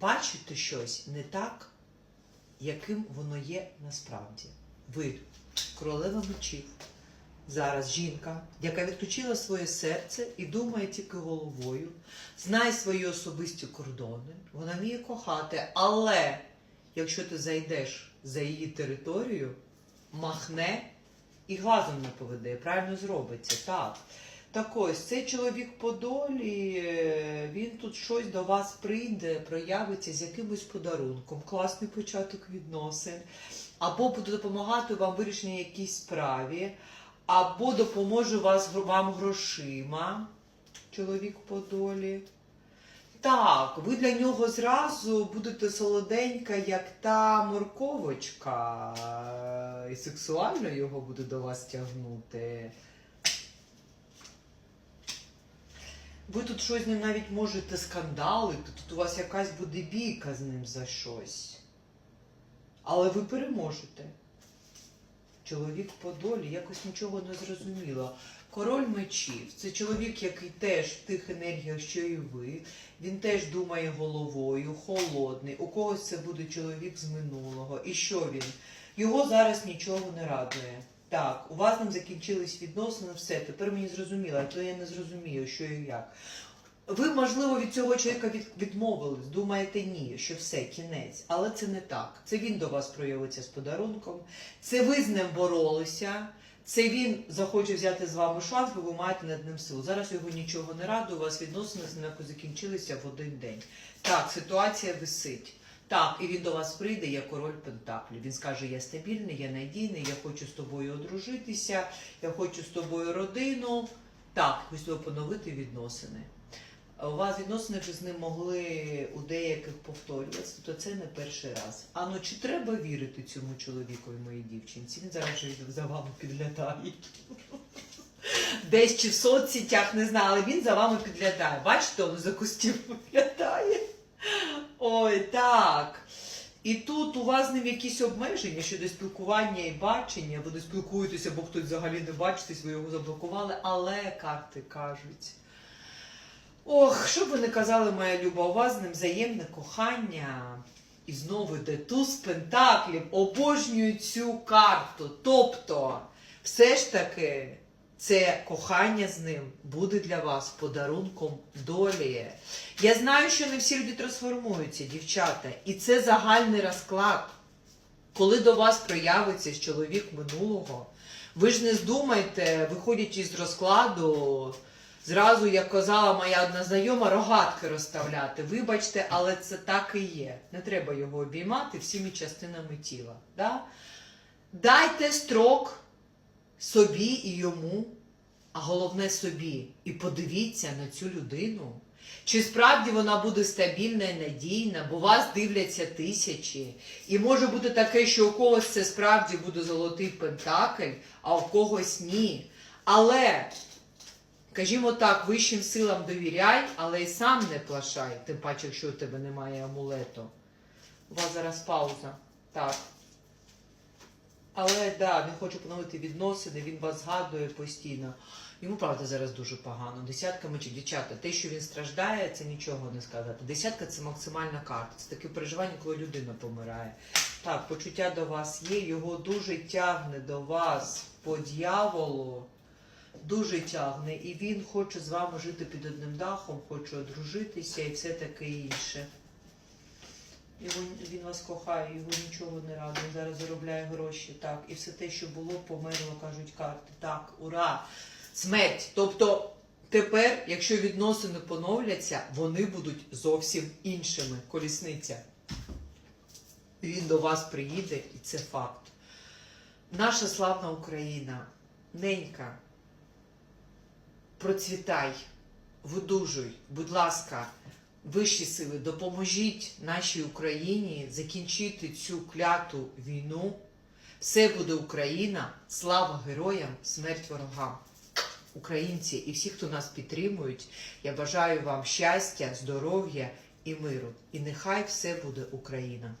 бачите щось не так, яким воно є насправді. Ви королева мечів. Зараз жінка, яка відключила своє серце і думає тільки головою, знає свої особисті кордони, вона вміє кохати, але якщо ти зайдеш за її територію, махне і глазом не поведе, правильно зробиться. Так. Так ось, цей чоловік по долі, тут щось до вас прийде, проявиться з якимось подарунком, класний початок відносин, або буде допомагати вам в вирішенні якійсь справі, або допоможе вас, вам грошима, чоловік по долі. Так, ви для нього зразу будете солоденька, як та морковочка, і сексуально його буде до вас тягнути. Ви тут щось з ним навіть можете скандалити, тут у вас якась буде бійка з ним за щось. Але ви переможете. Чоловік по долі якось нічого не зрозуміло. Король мечів це чоловік, який теж в тих енергіях, що і ви. Він теж думає головою, холодний. У когось це буде чоловік з минулого. І що він? Його зараз нічого не радує. Так, у вас там закінчились відносини, все. Тепер мені зрозуміло, а то я не зрозумію, що і як. Ви, можливо, від цього чоловіка від, відмовились, думаєте ні, що все, кінець. Але це не так. Це він до вас проявиться з подарунком, це ви з ним боролися, це він захоче взяти з вами шанс, бо ви маєте над ним силу. Зараз його нічого не радує, у вас відносини з ним закінчилися в один день. Так, ситуація висить. Так, і він до вас прийде як король Пентаклів. Він скаже: я стабільний, я надійний, я хочу з тобою одружитися, я хочу з тобою родину. Так, хочу поновити відносини. У вас відносини вже з ним могли у деяких повторюватися, тобто це не перший раз. А ну чи треба вірити цьому чоловікові, моїй дівчинці? Він зараз вже за вами підглядає. Десь чи в соцсетях не знаю, але він за вами підглядає. Бачите, він за кустів підглядає. Ой, так. І тут у вас ним якісь обмеження щодо спілкування і бачення. Ви не спілкуєтеся, бо хтось взагалі не бачитесь, ви його заблокували, але карти кажуть. Ох, що б ви не казали, моя люба, у вас з ним взаємне кохання. І знову йде туз пентаклів, обожнюю цю карту. Тобто, все ж таки, це кохання з ним буде для вас подарунком долі. Я знаю, що не всі люди трансформуються, дівчата, і це загальний розклад. Коли до вас проявиться чоловік минулого, ви ж не здумайте, виходячи з розкладу, зразу, як казала моя одна знайома, рогатки розставляти. Вибачте, але це так і є. Не треба його обіймати всіми частинами тіла. Да? Дайте строк собі і йому, а головне собі. І подивіться на цю людину. Чи справді вона буде стабільна і надійна, бо вас дивляться тисячі. І може бути таке, що у когось це справді буде золотий пентакль, а у когось ні. Але, кажімо так, вищим силам довіряй, але й сам не плашай, тим паче, якщо у тебе немає амулету. У вас зараз пауза. Так. Але да, він хоче поновити відносини, він вас згадує постійно. Йому правда зараз дуже погано. Десятка мечів, дівчата, те, що він страждає, це нічого не сказати. Десятка це максимальна карта. Це таке переживання, коли людина помирає. Так, почуття до вас є, його дуже тягне до вас по дьяволу. Дуже тягне, і він хоче з вами жити під одним дахом, хоче одружитися і все таке інше. Його, він вас кохає, його нічого не зараз заробляє гроші, так. І все те, що було, померло, кажуть карти. Так, ура! Смерть. Тобто тепер, якщо відносини поновляться, вони будуть зовсім іншими. Колісниця. Він до вас приїде, і це факт. Наша славна Україна, ненька, процвітай, видужуй, будь ласка, вищі сили, допоможіть нашій Україні закінчити цю кляту війну. Все буде Україна, слава героям, смерть ворогам. Українці і всі, хто нас підтримують, я бажаю вам щастя, здоров'я і миру. І нехай все буде Україна.